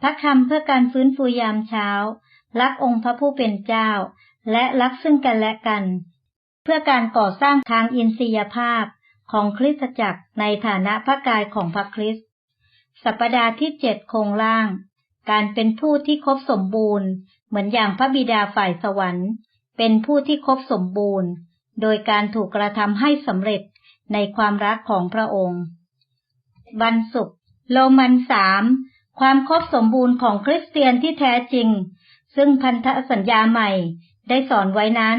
พระคำเพื่อการฟื้นฟูยามเช้า รักองค์พระผู้เป็นเจ้า และรักซึ่งกันและกัน เพื่อการก่อสร้างทางอินทรียภาพของคริสตจักรในฐานะพระกายของพระคริสต์สัปดาห์ที่เจ็ดโครงล่าง การเป็นผู้ที่ครบสมบูรณ์ เหมือนอย่างพระบิดาฝ่ายสวรรค์ เป็นผู้ที่ครบสมบูรณ์ โดยการถูกกระทำให้สำเร็จในความรักของพระองค์ วันศุกร์โรมันสาม ความครบสมบูรณ์ของคริสเตียนที่แท้จริง ซึ่งพันธสัญญาใหม่ได้สอนไว้นั้น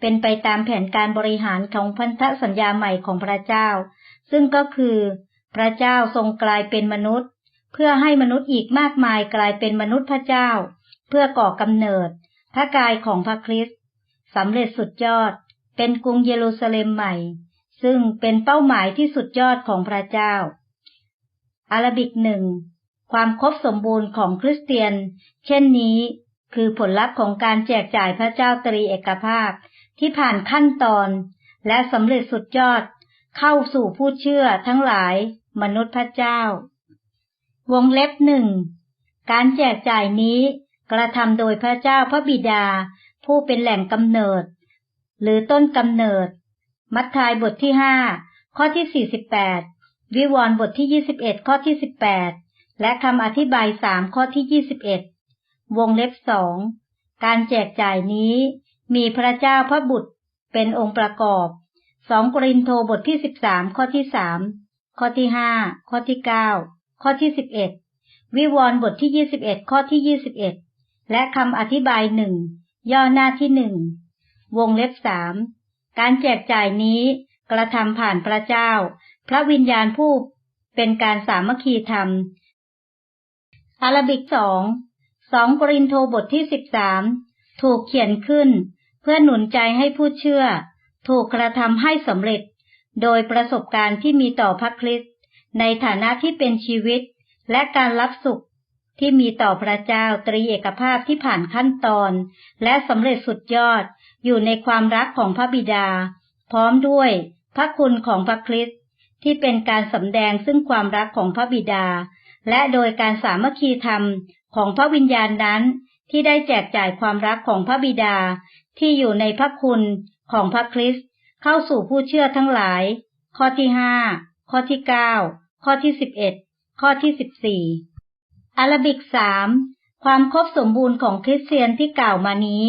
เป็นไปตามแผนการบริหารของพันธสัญญาใหม่ของพระเจ้า ซึ่งก็คือ พระเจ้าทรงกลายเป็นมนุษย์ เพื่อให้มนุษย์อีกมากมายกลายเป็นมนุษย์พระเจ้า เพื่อก่อกำเนิด พระกายของพระคริสต์สำเร็จสุดยอด เป็นกรุงเยรูซาเล็มใหม่ ซึ่งเป็นเป้าหมายที่สุดยอดของพระเจ้า อาราบิกหนึ่ง ความครบสมบูรณ์ของคริสเตียน เช่นนี้คือผลลัพธ์ของการแจกจ่ายพระเจ้าตรีเอกภาพที่ผ่านขั้นตอน และสำเร็จสุดยอดเข้าสู่ผู้เชื่อทั้งหลายมนุษย์พระเจ้า วงเล็บหนึ่งการแจกจ่ายนี้กระทำโดยพระเจ้าพระบิดา ผู้เป็นแหล่งกำเนิด หรือต้นกำเนิด มัทธายบทที่ห้าข้อที่สี่สิบแปดวิวรณ์บทที่ยี่สิบเอ็ดข้อที่สิบแปด และคำอธิบายสามข้อที่ยี่สิบเอ็ดวงเล็บสองการแจกจ่ายนี้ มีพระเจ้าพระบุตรเป็นองค์ประกอบสองกรินโทบทที่สิบสามข้อที่สามข้อที่ห้าข้อที่เก้าข้อที่สิบเอ็ดวิวรณ์บทที่ยี่สิบเอ็ดข้อที่ยี่สิบเอ็ดและคำอธิบายหนึ่งย่อหน้าที่หนึ่งวงเล็บสามการแจกจ่ายนี้กระทำผ่านพระเจ้า พระวิญญาณผู้เป็นการสามัคคีธรรม อาราบิกสองสองกรินโทบทที่สิบสามถูกเขียนขึ้น เพื่อหนุนใจให้ผู้เชื่อ ถูกกระทำให้สำเร็จ โดยประสบการณ์ที่มีต่อพระคริสต์ในฐานะที่เป็นชีวิต และการรับสุขที่มีต่อพระเจ้าตรีเอกภาพที่ผ่านขั้นตอน และสำเร็จสุดยอดอยู่ในความรักของพระบิดา พร้อมด้วยพระคุณของพระคริสต์ที่เป็นการสำแดงซึ่งความรักของพระบิดา และโดยการสามัคคีธรรมของพระวิญญาณนั้น ที่ได้แจกจ่ายความรักของพระบิดาที่อยู่ในพระคุณของพระคริสต์เข้าสู่ผู้เชื่อทั้งหลาย ข้อที่ห้าข้อที่เก้าข้อที่สิบเอ็ดข้อที่สิบสี่อารบิกสามความครบสมบูรณ์ของคริสเตียนที่กล่าวมานี้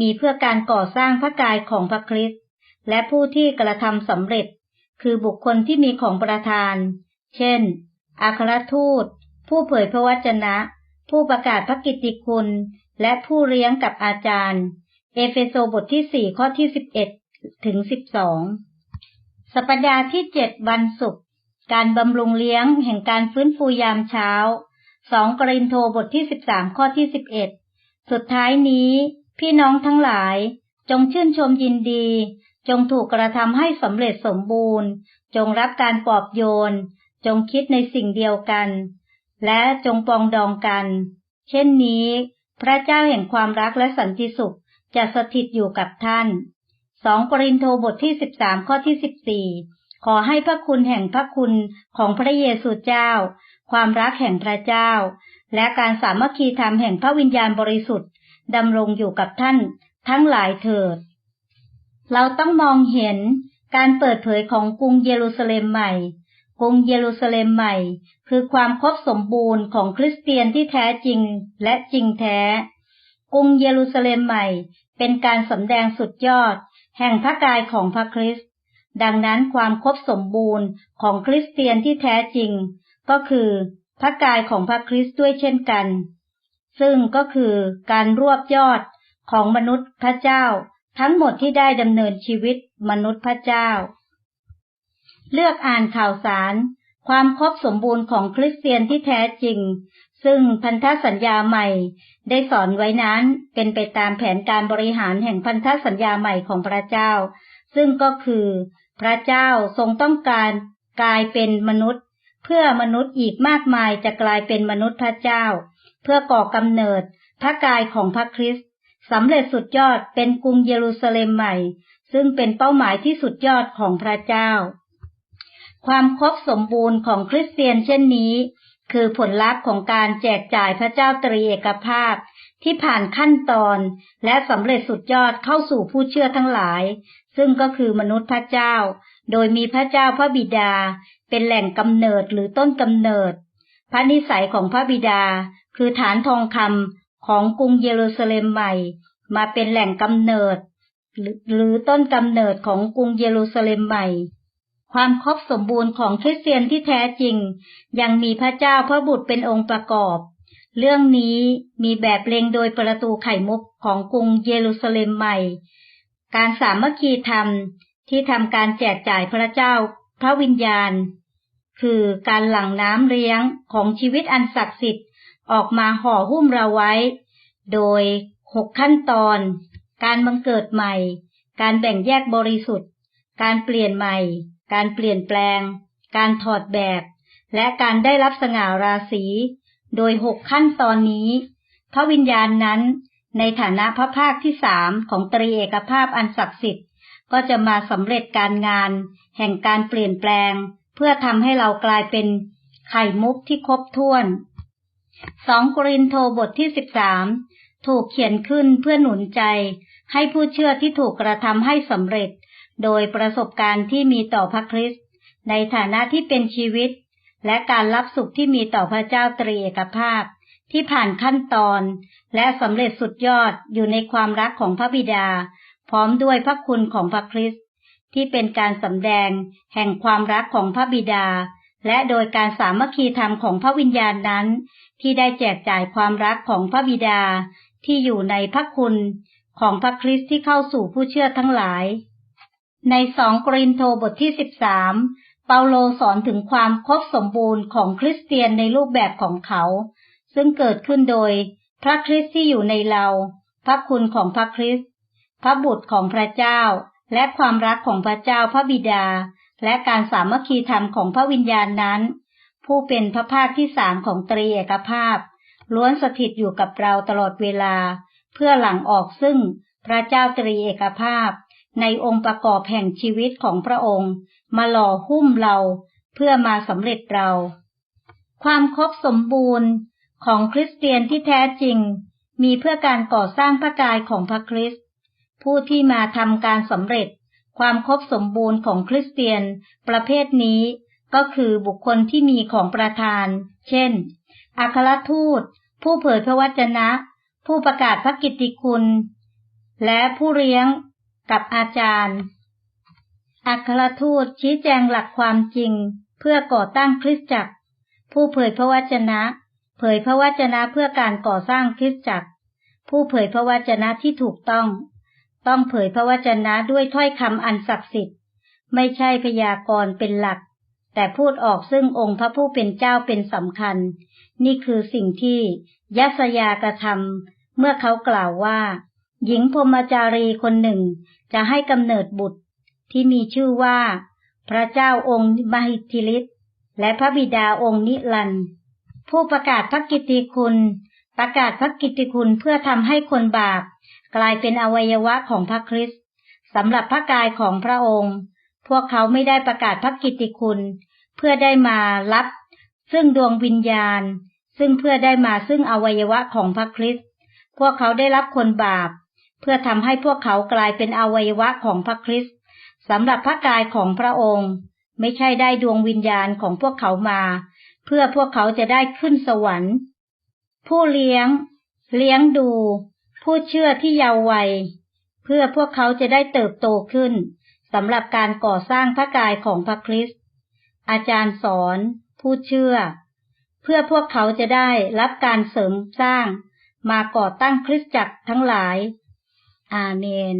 มีเพื่อการก่อสร้างพระกายของพระคริสต์และผู้ที่กระทำสำเร็จ คือบุคคลที่มีของประทาน เช่น อัครทูต ผู้เผยพระวจนะ ผู้ประกาศพระกิตติคุณ และผู้เลี้ยงกับอาจารย์ เอเฟโซบทที่สี่ข้อที่สิบเอ็ดถึงสิบสองสัปดาห์ที่เจ็ดวันศุกร์การบำรุงเลี้ยงแห่งการฟื้นฟูยามเช้าสองกรินโทบทที่สิบสามข้อที่สิบเอ็ดสุดท้ายนี้ พี่น้องทั้งหลาย จงชื่นชมยินดี จงถูกกระทำให้สำเร็จสมบูรณ์ จงรับการปลอบโยน จงคิดในสิ่งเดียวกัน และจงปองดองกัน เช่นนี้ พระเจ้าแห่งความรักและสันติสุขจะสถิตอยู่กับท่านสองกรินโทบทที่สิบสามข้อที่สิบสี่ขอให้พระคุณแห่งพระคุณของพระเยซูเจ้า ความรักแห่งพระเจ้า และการสามัคคีธรรมแห่งพระวิญญาณบริสุทธิ์ดำรงอยู่กับท่านทั้งหลายเถิด เราต้องมองเห็นการเปิดเผยของกรุงเยรูซาเล็มใหม่ กรุงเยรูซาเล็มใหม่ คือความครบสมบูรณ์ของคริสเตียนที่แท้จริงและจริงแท้ กรุงเยรูซาเล็มใหม่ เป็นการสำแดงสุดยอด แห่งพระกายของพระคริสต์ดังนั้นความครบสมบูรณ์ของคริสเตียนที่แท้จริง ก็คือพระกายของพระคริสต์ด้วยเช่นกัน ซึ่งก็คือการรวบยอดของมนุษย์พระเจ้า ทั้งหมดที่ได้ดำเนินชีวิตมนุษย์พระเจ้า เลือกอ่านข่าวสาร ความครบสมบูรณ์ของคริสเตียนที่แท้จริง ซึ่งพันธสัญญาใหม่ ได้สอนไว้นั้นเป็นไปตามแผนการบริหารแห่งพันธสัญญาใหม่ของพระเจ้า ซึ่งก็คือ พระเจ้าทรงต้องการกลายเป็นมนุษย์ เพื่อมนุษย์อีกมากมายจะกลายเป็นมนุษย์พระเจ้า เพื่อก่อกำเนิดพระกายของพระคริสต์สำเร็จสุดยอดเป็นกรุงเยรูซาเล็มใหม่ ซึ่งเป็นเป้าหมายที่สุดยอดของพระเจ้า ความครบสมบูรณ์ของคริสเตียนเช่นนี้ คือผลลัพธ์ของการแจกจ่ายพระเจ้าตรีเอกภาพ ที่ผ่านขั้นตอน และสำเร็จสุดยอดเข้าสู่ผู้เชื่อทั้งหลาย ซึ่งก็คือมนุษย์พระเจ้า โดยมีพระเจ้าพระบิดา เป็นแหล่งกำเนิดหรือต้นกำเนิด พระนิสัยของพระบิดา คือฐานทองคำของกรุงเยรูซาเล็มใหม่ มาเป็นแหล่งกำเนิด หรือต้นกำเนิดของกรุงเยรูซาเล็มใหม่ ความครบสมบูรณ์ของคริสเตียนที่แท้จริง ยังมีพระเจ้าพระบุตรเป็นองค์ประกอบ เรื่องนี้มีแบบเล็งโดยประตูไข่มุกของกรุงเยรูซาเล็มใหม่ การสามัคคีธรรมที่ทำการแจกจ่ายพระเจ้าพระวิญญาณ คือการหลั่งน้ำเลี้ยงของชีวิตอันศักดิ์สิทธิ์ออกมาห่อหุ้มเราไว้ โดยหกขั้นตอน การบังเกิดใหม่ การแบ่งแยกบริสุทธิ์ การเปลี่ยนใหม่ การเปลี่ยนแปลง การถอดแบบ และการได้รับสง่าราศี โดยหกขั้นตอนนี้ พระวิญญาณนั้น ในฐานะพระภาคที่สามของตรีเอกภาพอันศักดิ์สิทธิ์ ก็จะมาสำเร็จการงาน แห่งการเปลี่ยนแปลง เพื่อทำให้เรากลายเป็นไข่มุกที่ครบถ้วนสองกรินโทบทที่สิบสามถูกเขียนขึ้นเพื่อหนุนใจให้ผู้เชื่อที่ถูกกระทำให้สำเร็จ โดยประสบการณ์ที่มีต่อพระคริสต์ในฐานะที่เป็นชีวิต และการรับสุขที่มีต่อพระเจ้าตรีเอกภาพ ที่ผ่านขั้นตอน และสำเร็จสุดยอดอยู่ในความรักของพระบิดา พร้อมด้วยพระคุณของพระคริสต์ที่เป็นการสำแดงแห่งความรักของพระบิดา และโดยการสามัคคีธรรมของพระวิญญาณนั้น ที่ได้แจกจ่ายความรักของพระบิดาที่อยู่ในพระคุณของพระคริสต์ที่เข้าสู่ผู้เชื่อทั้งหลาย ในสองกรินโทบทที่สิบสามเปาโลสอนถึงความครบสมบูรณ์ของคริสเตียนในรูปแบบของเขา ซึ่งเกิดขึ้นโดย พระคริสต์ที่อยู่ในเรา พระคุณของพระคริสต์พระบุตรของพระเจ้า และความรักของพระเจ้าพระบิดา และการสามัคคีธรรมของพระวิญญาณนั้น ผู้เป็นพระภาคที่สามของตรีเอกภาพ ล้วนสถิตอยู่กับเราตลอดเวลา เพื่อหลังออกซึ่งพระเจ้าตรีเอกภาพ ในองค์ประกอบแห่งชีวิตของพระองค์ มาหล่อหุ้มเราเพื่อมาสำเร็จเรา ความครบสมบูรณ์ของคริสเตียนที่แท้จริง มีเพื่อการก่อสร้างพระกายของพระคริสต์ผู้ที่มาทำการสำเร็จ ความครบสมบูรณ์ของคริสเตียนประเภทนี้ ก็คือบุคคลที่มีของประทาน เช่น อัครทูต ผู้เผยพระวจนะ ผู้ประกาศพระกิตติคุณ และผู้เลี้ยง กับอาจารย์ อัครทูตชี้แจงหลักความจริง เพื่อก่อตั้งคริสตจักร ผู้เผยพระวจนะ เผยพระวจนะเพื่อการก่อสร้างคริสตจักร ผู้เผยพระวจนะที่ถูกต้อง ต้องเผยพระวจนะด้วยถ้อยคำอันศักดิ์สิทธิ์ ไม่ใช่พยากรณ์เป็นหลัก แต่พูดออกซึ่งองค์พระผู้เป็นเจ้าเป็นสำคัญ นี่คือสิ่งที่ยัสยากระทำเมื่อเขากล่าวว่า หญิงพรมจารีคนหนึ่งจะให้กำเนิดบุตรที่มีชื่อว่า พระเจ้าองค์มหิทิฤทธิ์และพระบิดาองค์นิรันผู้ประกาศพระกิตติคุณ ประกาศพระกิตติคุณเพื่อทำให้คนบาป กลายเป็นอวัยวะของพระคริสต์สำหรับพระกายของพระองค์ พวกเขาไม่ได้ประกาศพระกิตติคุณ เพื่อได้มารับ ซึ่งดวงวิญญาณ ซึ่งเพื่อได้มาซึ่งอวัยวะของพระคริสต์พวกเขาได้รับคนบาป เพื่อทำให้พวกเขากลายเป็นอวัยวะของพระคริสต์สำหรับพระกายของพระองค์ ไม่ใช่ได้ดวงวิญญาณของพวกเขามา เพื่อพวกเขาจะได้ขึ้นสวรรค์ ผู้เลี้ยง เลี้ยงดู ผู้เชื่อที่เยาว์วัย เพื่อพวกเขาจะได้เติบโตขึ้นสำหรับการก่อสร้างพระกายของพระคริสต์อาจารย์สอน ผู้เชื่อ เพื่อพวกเขาจะได้รับการเสริมสร้าง มาก่อตั้งคริสตจักรทั้งหลาย อาเมน